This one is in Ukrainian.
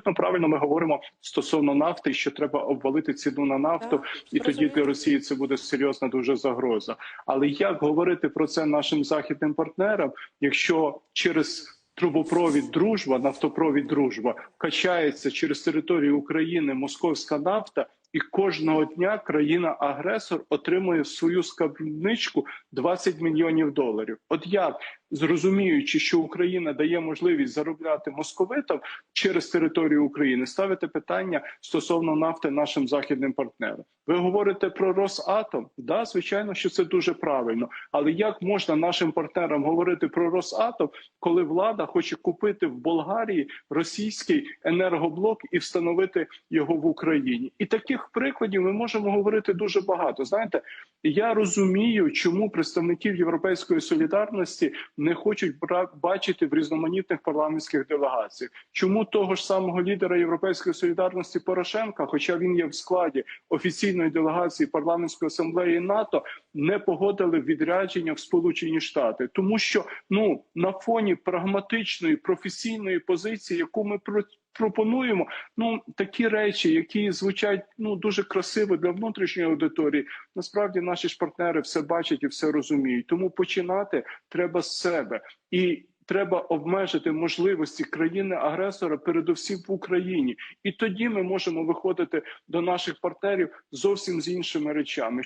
правильно ми говоримо стосовно нафти, що треба обвалити ціну на нафту, Так, і тоді для Росії це буде серйозна дуже загроза. Але як говорити про це нашим західним партнерам, якщо через Трубопровід дружба, нафтопровід дружба качається через територію України московська нафта, і кожного дня країна-агресор отримує в свою скарбничку 20 мільйонів доларів. От як зрозуміючи, що Україна дає можливість заробляти московитам через територію України, ставити питання стосовно нафти нашим західним партнерам. Ви говорите про Росатом? Да, звичайно, що це дуже правильно. Але як можна нашим партнерам говорити про Росатом, коли влада хоче купити в Болгарії російський енергоблок і встановити його в Україні? І таких прикладів ми можемо говорити дуже багато. Знаєте, я розумію, чому представників європейської солідарності не хочуть бачити в різноманітних парламентських делегаціях. Чому того ж самого лідера європейської солідарності Порошенка, хоча він є в складі офіційної делегації парламентської асамблеї НАТО, не погодили відрядження в Сполучені Штати, тому що ну на фоні прагматичної професійної позиції, яку ми пропонуємо, ну такі речі, які звучать ну дуже красиво для внутрішньої аудиторії, насправді наші ж партнери все бачать і все розуміють. Тому починати треба з себе і. Треба обмежити можливості країни-агресора, передусім в Україні, і тоді ми можемо виходити до наших партнерів зовсім з іншими речами.